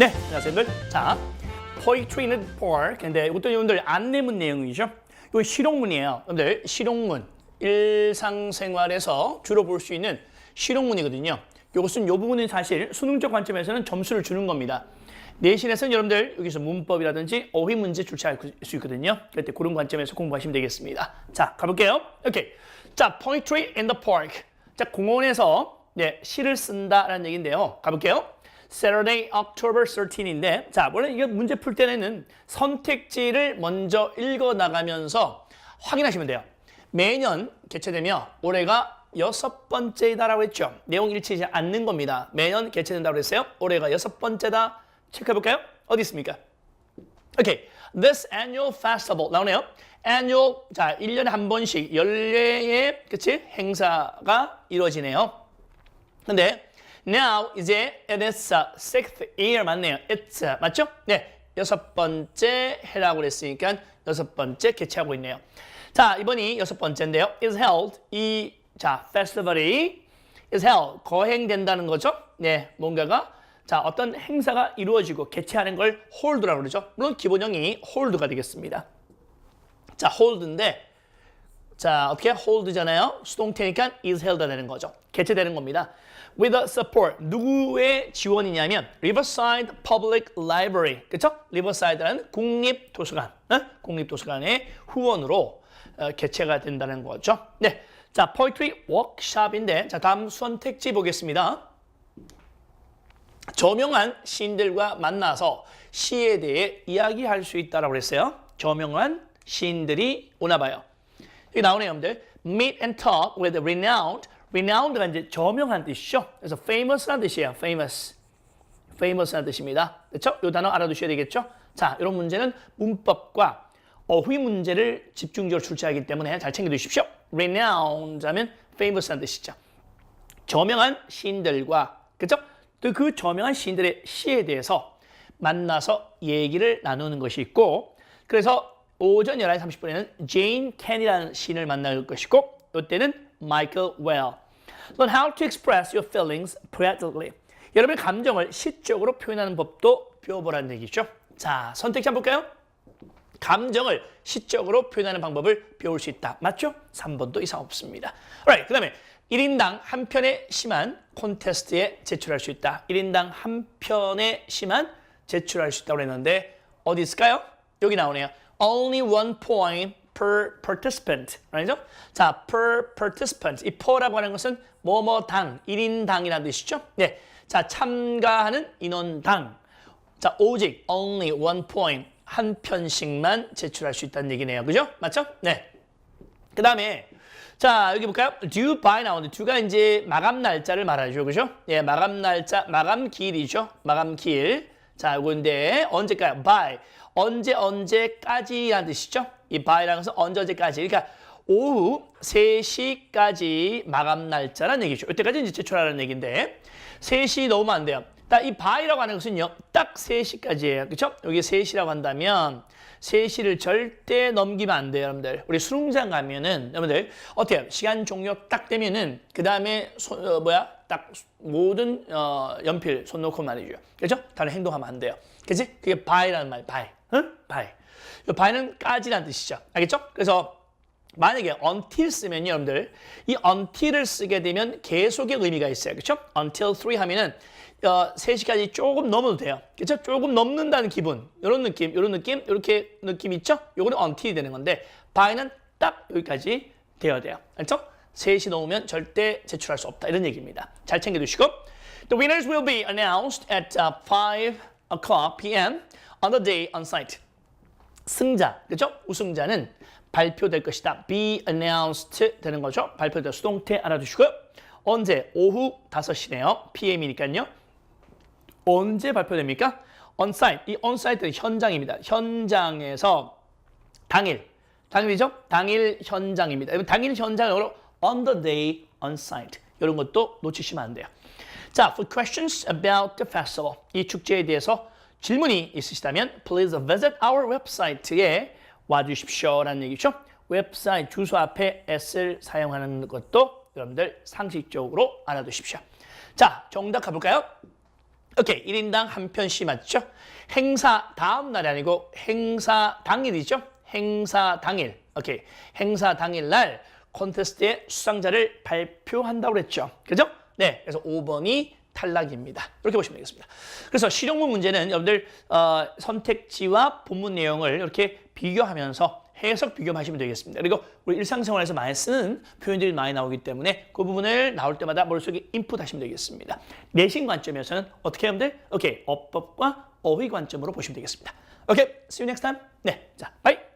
네, 안녕하세요. 여러분들. 자, poetry in the park. 근데 이것도 여러분들 안내문 내용이죠. 이거 실용문이에요. 여러분들, 실용문. 일상생활에서 주로 볼 수 있는 실용문이거든요. 이것은 이 부분은 사실 수능적 관점에서는 점수를 주는 겁니다. 내신에서는 여러분들 여기서 문법이라든지 어휘 문제 출제할 수 있거든요. 그때 그런 관점에서 공부하시면 되겠습니다. 자, 가볼게요. 오케이. 자, poetry in the park. 자, 공원에서 네, 시를 쓴다라는 얘기인데요. 가볼게요. Saturday, October 13인데, 자, 원래 이게 문제 풀 때는 선택지를 먼저 읽어 나가면서 확인하시면 돼요. 매년 개최되며 올해가 여섯 번째이다라고 했죠. 내용 일치하지 않는 겁니다. 매년 개최된다고 했어요. 올해가 여섯 번째다. 체크해 볼까요? 어디 있습니까? 오케이. This annual festival 나오네요. annual 자, 1년에 한 번씩 연례의 그치? 행사가 이루어지네요. 근데 now 이제 it is sixth year 맞네요. It's 맞죠? 네. 여섯 번째 해라고 그랬으니까 여섯 번째 개최하고 있네요. 자, 이번이 여섯 번째인데요. is held 이 자, 페스티벌이 is held 거행된다는 거죠. 네. 뭔가가 자, 어떤 행사가 이루어지고 개최하는 걸 hold라고 그러죠. 물론 기본형이 hold가 되겠습니다. 자, hold인데 자, 어떻게 hold잖아요. 수동태니까 is held 되는 거죠. 개최되는 겁니다. With the support 누구의 지원이냐면 Riverside Public Library 그렇죠? Riverside라는 국립 도서관, 어? 국립 도서관의 후원으로 어, 개최가 된다는 거죠. 네, 자 poetry workshop인데 자 다음 선택지 보겠습니다. 저명한 시인들과 만나서 시에 대해 이야기할 수 있다라고 그랬어요. 저명한 시인들이 오나 봐요. 여기 나오네요, 여러분들. Meet and talk with renowned. renowned가 이제 저명한 뜻이죠. 그래서 famous라는 뜻이에요. famous. famous라는 뜻입니다. 그렇죠? 이 단어 알아두셔야 되겠죠? 자, 이런 문제는 문법과 어휘 문제를 집중적으로 출제하기 때문에 잘 챙겨 두십시오. renowned 하면 famous라는 뜻이죠. 저명한 시인들과? 또그 저명한 시인들의 시에 대해서 만나서 얘기를 나누는 것이 있고 그래서 오전 11시 30분에는 제인 캔이라는 시인을 만날 것이고 이때는 마이클 웰. Learn how to express your feelings poetically. 여러분의 감정을 시적으로 표현하는 법도 배워보라는 얘기죠. 자, 선택지 한번 볼까요? 감정을 시적으로 표현하는 방법을 배울 수 있다. 맞죠? 3번도 이상 없습니다. Alright, 그 다음에 1인당 한 편의 시만 콘테스트에 제출할 수 있다. 1인당 한 편의 시만 제출할 수 있다고 했는데 어디 있을까요? 여기 나오네요. Only one point per participant. 아니죠? 자, per participant. 이 per라고 하는 것은 뭐뭐당, 1인당이라는 뜻이죠. 네. 자, 참가하는 인원당. 자, 오직 only one point 한 편씩만 제출할 수 있다는 얘기네요. 그죠? 맞죠? 네. 그 다음에 자 여기 볼까요? due by 나오는데 due가 이제 마감 날짜를 말하죠. 그죠? 예, 마감 날짜, 마감 기일이죠. 마감 기일. 자, 요건데 언제까지? by. 언제 언제까지라는 뜻이죠. 이 by라는 것은 언제 언제까지. 그러니까 오후 3시까지 마감 날짜라는 얘기죠. 이때까지 이제 제출하라는 얘기인데 3시 넘으면 안 돼요. 딱이 by라고 하는 것은요. 딱 3시까지예요. 그렇죠? 여기 3시라고 한다면 3시를 절대 넘기면 안 돼요, 여러분들. 우리 수능장 가면은 여러분들 어때요? 시간 종료 딱 되면은 그 다음에 어, 뭐야? 딱 모든 어, 연필 손 놓고 말이죠. 그렇죠? 다른 행동하면 안 돼요. 그렇지? 그게 by라는 말, by. 응? by. 이 by는 까지라는 뜻이죠. 알겠죠? 그래서 만약에 until 쓰면요, 여러분들 이 until을 쓰게 되면 계속의 의미가 있어요. 그렇죠? until 3 하면은 어, 3시까지 조금 넘어도 돼요. 그렇죠? 조금 넘는다는 기분. 이런 느낌, 이런 느낌, 이렇게 느낌 있죠? 요거는 until이 되는 건데 by는 딱 여기까지 되어야 돼요. 알죠? 3시 넘으면 절대 제출할 수 없다. 이런 얘기입니다. 잘 챙겨 두시고 The winners will be announced at uh, 5 o'clock p.m. on the day on site. 승자, 그죠? 우승자는 발표될 것이다. be announced 되는 거죠. 발표될 수동태 알아두시고요. 언제? 오후 5시네요. PM이니까요. 언제 발표됩니까? on site. 이 on site는 현장입니다. 현장에서 당일. 당일이죠? 당일 현장입니다. 당일 현장으로 on the day on site. 이런 것도 놓치시면 안 돼요. 자, for questions about the festival. 이 축제에 대해서 질문이 있으시다면 please visit our website에 와주십시오라는 얘기죠. 웹사이트 주소 앞에 s를 사용하는 것도 여러분들 상식적으로 알아두십시오. 자, 정답 가볼까요? 오케이. 1인당 한 편씩 맞죠? 행사 다음 날이 아니고 행사 당일이죠? 행사 당일. 오케이. 행사 당일 날 콘테스트의 수상자를 발표한다고 그랬죠. 그죠? 네. 그래서 5번이 탈락입니다. 이렇게 보시면 되겠습니다. 그래서 실용문 문제는 여러분들 어, 선택지와 본문 내용을 이렇게 비교하면서 해석 비교하시면 되겠습니다. 그리고 우리 일상생활에서 많이 쓰는 표현들이 많이 나오기 때문에 그 부분을 나올 때마다 머릿속에 인풋하시면 되겠습니다. 내신 관점에서는 어떻게 하면 돼? 오케이, 어법과 어휘 관점으로 보시면 되겠습니다. 오케이, see you next time. 네, 자, bye.